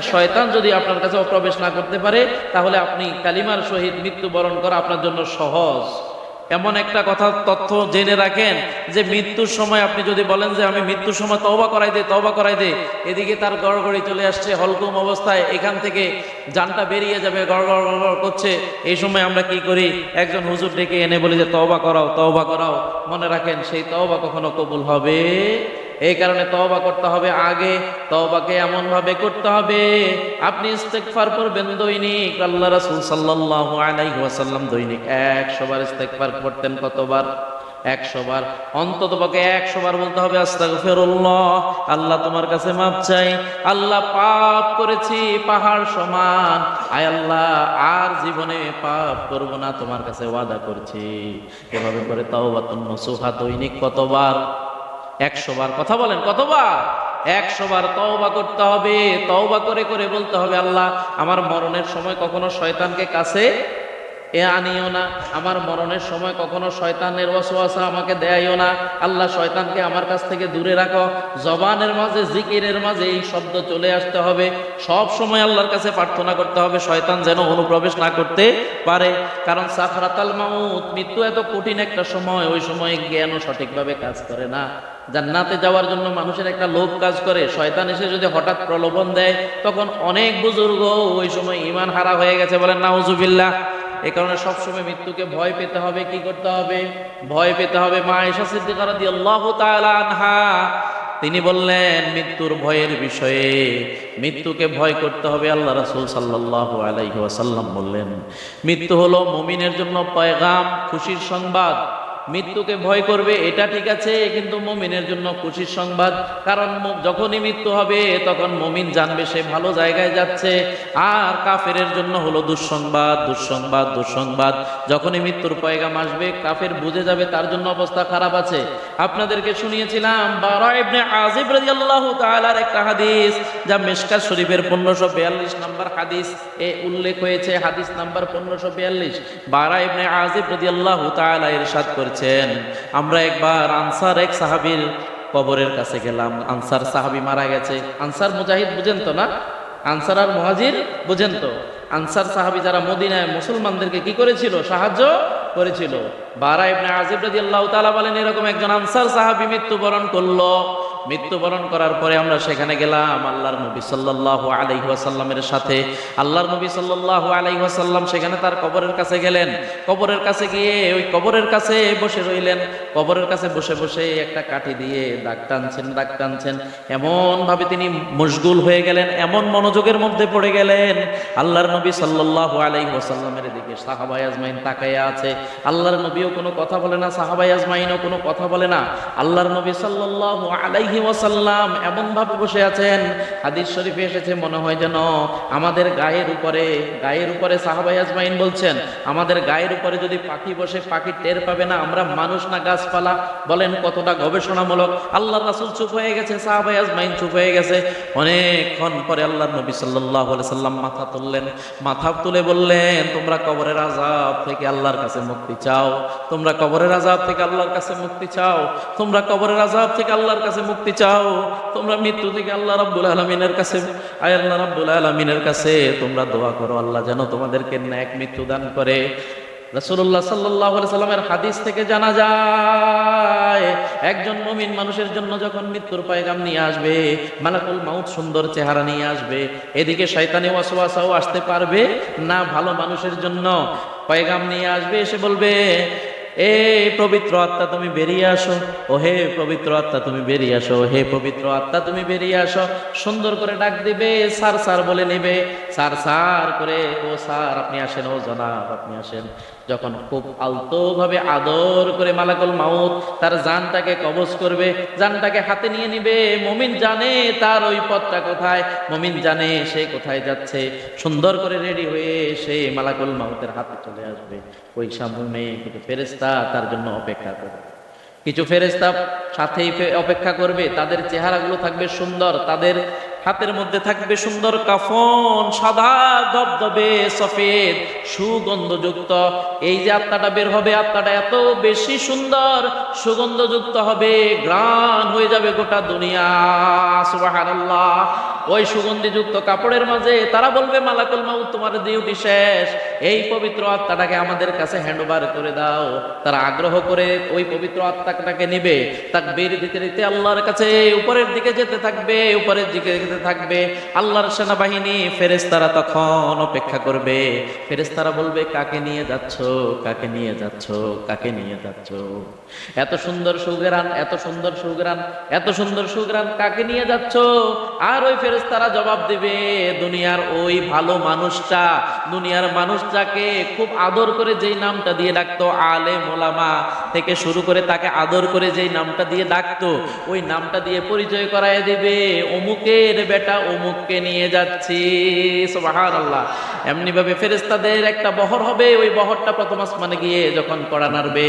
শয়তান যদি আপনার কাছে প্রবেশ না করতে পারে, তাহলে আপনি কালিমার সহিত মৃত্যুবরণ করা আপনার জন্য সহজ। এমন একটা কথা, তথ্য জেনে রাখেন যে মৃত্যুর সময় আপনি যদি বলেন যে আমি মৃত্যুর সময় তওবা করাই দে, তওবা করাই দে, এদিকে তার গড়গড়ি চলে আসছে, হলকুম অবস্থায় এখান থেকে জানটা বেরিয়ে যাবে, গড়গড় গড়গড় করছে। এই সময় আমরা কি করি? একজন হুজুর ডেকে এনে বলি যে, তওবা করাও তওবা করাও। মনে রাখেন, সেই তওবা কখনো কবুল হবে? এই কারণে তওবা করতে হবে আগে, তওবাকে এমন ভাবে করতে হবে, আপনি ইস্তেগফার করবেন দৈনিক। আল্লাহ রাসূল সাল্লাল্লাহু আলাইহি দৈনিক 100 বার ইস্তেগফার করতেন কতবার? 100 বার। অন্তত পক্ষে 100 বার বলতে হবে, আস্তাগফিরুল্লাহ, আল্লাহ তোমার কাছে মাপ চাই। আল্লাহ পাপ করেছি, পাহাড় সমান। আয় আল্লাহ, আর জীবনে পাপ করব না, তোমার কাছে ওয়াদা করছি। এভাবে করে তাওবাতুন নসুহা দৈনিক কতবার? একশো বার কথা বলেন, কতবার? একশো বার তওবা করতে হবে, তওবা করে করে বলতে হবে, আল্লাহ, আমার মরণের সময় কখনো শয়তানকে কাছে এ আনিও না, আমার মরণের সময় কখনো শয়তানের ওয়াসওয়াসা আমাকে দেয়াইও না। আল্লাহ শয়তানকে আমার কাছ থেকে দূরে রাখো। জবানের মাঝে, জিকিরের মাঝে এই শব্দ চলে আসতে হবে। সব সময় আল্লাহর কাছে প্রার্থনা করতে হবে, শয়তান যেন অনুপ্রবেশ না করতে পারে। কারণ সাখরাতাল মাউত, মৃত্যু এত কঠিন একটা সময়, ওই সময় জ্ঞানও সঠিকভাবে কাজ করে না। জান্নাতে যাওয়ার জন্য মানুষের একটা লোভ কাজ করে। শয়তান এসে যদি হঠাৎ প্রলোভন দেয়, তখন অনেক বুজুর্গ ওই সময় ইমান হারা হয়ে গেছে বলেন, নাউজুবিল্লাহ। এই কারণে সবসময় মৃত্যুকে ভয় পেতে হবে, কি করতে হবে? ভয় পেতে হবে মা এসা সিদ্দিকা দিয়ে তাআলা আনহা। তিনি বললেন, মৃত্যুর ভয়ের বিষয়ে মৃত্যুকে ভয় করতে হবে, আল্লাহ রাসুল সাল্লাহ আলাইহি বললেন। মৃত্যু হলো মুমিনের জন্য পয়গাম, খুশির সংবাদ। মৃত্যুকে ভয় করবে, এটা ঠিক আছে, কিন্তু মমিনের জন্য খুশির সংবাদ। কারণ যখনই মৃত্যু হবে, তখন মমিন জানবে সে ভালো জায়গায় যাচ্ছে। আর কাফেরের জন্য হলো দুঃসংবাদ দুঃসংবাদ দুঃসংবাদ। যখনই মৃত্যুর পয়গাম আসবে, কাফের বুঝে যাবে তার জন্য অবস্থা খারাপ আছে। আপনাদেরকে শুনিয়েছিলাম একটা হাদিস, যা মিশকাত শরীফের 1542 নম্বর হাদিস এ উল্লেখ হয়েছে, হাদিস নাম্বার 1542 বারা ইবনে আজিব রাদিয়াল্লাহু তাআলা ইরশাদ করেছেন আমরা একবার আনসার এক সাহাবির কবরের কাছে গেলাম। আনসার সাহাবি মারা গেছে। আনসার মুজাহিদ বুঝেন তো না? আনসার আর মহাজির বুঝেন তো? আনসার সাহাবি যারা মদিনায় মুসলমানদেরকে কি করেছিল? সাহায্য করেছিল। বারা ইবনে আজিব রাদিয়াল্লাহু তাআলা বলেন, এরকম একজন আনসার সাহাবী মৃত্যুবরণ করল। মৃত্যুবরণ করার পরে আমরা সেখানে গেলাম আল্লাহর নবী সাল্লাল্লাহু আলাইহি সাথে। আল্লাহর নবী সাল্লাল্লাহু আলাইহি সেখানে তার কবরের কাছে গেলেন। কবরের কাছে গিয়ে ওই কবরের কাছে বসে রইলেন। কবরের কাছে বসে বসে একটা কাঠি দিয়ে দাগ টানছেন দাগ টানছেন। এমন ভাবে তিনি মশগুল হয়ে গেলেন, এমন মনোযোগের মধ্যে পড়ে গেলেন। আল্লাহর নবী সাল্লাল্লাহু আলাইহি দিকে সাহাবায়ে আজমাইন তাকায়া আছে। আল্লাহর নবীও কোনো কথা বলে না, সাহাবায়ে আজমাইনও কোনো কথা বলে না। আল্লাহর নবী সাল্লাল্লাহু আলাইহি ওয়াসাল্লাম এমন ভাবে বসে আছেন, হাদিস শরীফে এসেছে, মনে হয় যেন আমাদের গায়ের উপরে গায়ের উপরে সাহাবাই আজমাইন বলছেন, আমাদের গায়ের উপরে যদি পাখি বসে, পাখি টের পাবে না, আমরা মানুষ না গাছপালা? বলেন কতটা গবেষণামূলক। আল্লাহ রাসূল চুপ হয়ে গেছে সাহাবাই আজমাইন চুপ হয়ে গেছে। অনেকক্ষণ পরে আল্লাহ নবী আলাইহি সাল্লাম মাথা তুললেন, মাথা তুলে বললেন, তোমরা কবরের আযাব থেকে আল্লাহর কাছে মুক্তি চাও, তোমরা কবরের আযাব থেকে আল্লাহর কাছে মুক্তি চাও, তোমরা কবরের আযাব থেকে আল্লাহর কাছে মুক্তি চাও, তোমরা মৃত্যু থেকে আল্লাহ রাব্বুল আলামিনের কাছে আয় আল্লাহ রাব্বুল আলামিনের কাছে, তোমরা দোয়া করো, আল্লাহ যেন তোমাদেরকে ন্যাক মৃত্যু দান করে। রাসূলুল্লাহ সাল্লাল্লাহু আলাইহি সাল্লামের হাদিস থেকে জানা যায়, একজন মুমিন মানুষের জন্য যখন মৃত্যুর পায়গাম নিয়ে আসবে, মালাকুল মাউত সুন্দর চেহারা নিয়ে আসবে, এদিকে শয়তানি ওয়াসওয়াসাও আসতে পারবে না, ভালো মানুষের জন্য পায়গাম নিয়ে আসবে, এসে বলবে এ পবিত্র আত্মা, তুমি বেরিয়ে আসো। ও হে পবিত্র আত্মা, তুমি বেরিয়ে আসো। হে পবিত্র আত্মা, তুমি বেরিয়ে আসো। সুন্দর করে ডাক দিবে, সার সার বলে নেবে। সার সার করে, ও সার, আপনি আসেন, ও জনাব, আপনি আসেন। যখন খুব আলতো ভাবে আদর করে মালাকুল মাউত তার জানটাকে কবজ করবে, জানটাকে হাতে নিয়ে নিবে, মমিন জানে তার ওই পথটা কোথায়, মমিন জানে সে কোথায় যাচ্ছে। সুন্দর করে রেডি হয়ে সে মালাকুল মাউতের হাতে চলে আসবে। ওই সামনে কিছু ফেরেস্তা তার জন্য অপেক্ষা করবে। কিছু ফেরেস্তা সাথেই অপেক্ষা করবে, তাদের চেহারাগুলো থাকবে সুন্দর, তাদের হাতের মধ্যে থাকবে সুন্দর কাফন, সাদা দবদবে সফেদ, সুগন্ধযুক্ত। এই যে আত্মাটা বের হবে, আত্মাটা এত বেশি সুন্দর, সুগন্ধযুক্ত হবে গ্রান হয়ে যাবে গোটা দুনিয়া। সুবহানাল্লাহ। ওই সুগন্ধিযুক্ত কাপড়ের মাঝে তারা বলবে, মালাকুল মাউত, তোমার ডিউটি শেষ। এই পবিত্র আত্মাটাকে আমাদের কাছে হ্যান্ডওভার করে দাও। তারা আগ্রহ করে ওই পবিত্র আত্মাটাকে নেবে। তাক বের দিতে দিতে আল্লাহর কাছে উপরের দিকে যেতে থাকবে, উপরের দিকে যেতে থাকবে। আল্লাহর সেনাবাহিনী ফেরেশতারা তখন অপেক্ষা করবে। ফেরেশতারা বলবে, কাকে নিয়ে যাচ্ছ? কাকে নিয়ে যাচ্ছ? কাকে নিয়ে যাচ্ছ? এত সুন্দর সুগরান, এত সুন্দর সুগ্রান, এত সুন্দর সুগরান, কাকে নিয়ে যাচ্ছ? আর ওই ফেরেশতারা জবাব দিবে, দুনিয়ার ওই ভালো মানুষটা, দুনিয়ার মানুষটাকে খুব আদর করে যেই নামটা দিয়ে ডাকতো আলে মোলামা থেকে শুরু করে তাকে আদর করে যেই নামটা দিয়ে ডাকতো, ওই নামটা দিয়ে পরিচয় করায় দিবে, অমুকের বেটা অমুককে নিয়ে যাচ্ছি। সোহান এমনি ভাবে ফেরেশতাদের একটা বহর হবে। ওই বহরটা প্রথম আসমানে গিয়ে যখন কড়া নাড়বে,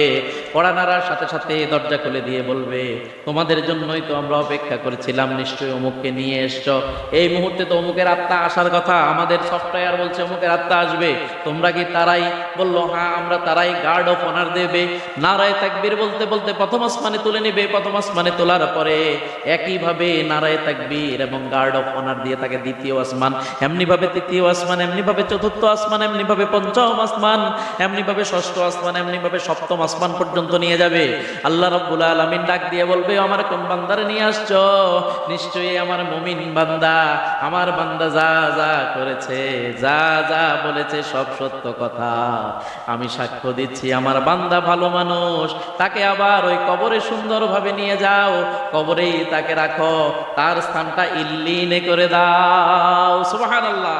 কড়া নাড়ার সাথে সাথে দরজা খুলে দিয়ে বলবে, তোমাদের জন্যই তো আমরা অপেক্ষা করেছিলাম, নিশ্চয়ই অমুককে নিয়ে এসছো। এই মুহূর্তে তো অমুকের আত্মা আসার কথা, আমাদের সফটওয়্যার বলছে অমুকের আত্মা আসবে। তোমরা কি তারাই? বলল হ্যাঁ আমরা তারাই গার্ড অফ অনার দেবে। নারায় তাকবীর বলতে বলতে প্রথম আসমানে তুলে নেবে। প্রথম আসমানে তোলার পরে একইভাবে নারায় তাকবীর এবং গার্ড অফ অনার দিয়ে তাকে দ্বিতীয় আসমান এমনি ভাবে তৃতীয় আসমান এমনি ভাবে চতুর্থ আসমান, এমনি ভাবে পঞ্চম আসমান, এমনি ভাবে ষষ্ঠ আসমান, এমনি ভাবে সপ্তম আসমান পর্যন্ত নিয়ে যাবে। আল্লাহ রব্বুল আলামিন ডাক দিয়ে বলবে, আমার কোন বান্দারে নিয়ে আসছো? নিশ্চয়ই আমার মুমিন বান্দা। আমার বান্দা যা যা করেছে, যা যা বলেছে সব সত্য কথা। আমি সাক্ষ্য দিচ্ছি, আমার বান্দা ভালো মানুষ। তাকে আবার ওই কবরে সুন্দরভাবে নিয়ে যাও। কবরেই তাকে রাখো। তার স্থানটা ইল্লিনে করে দাও। সুবহানাল্লাহ।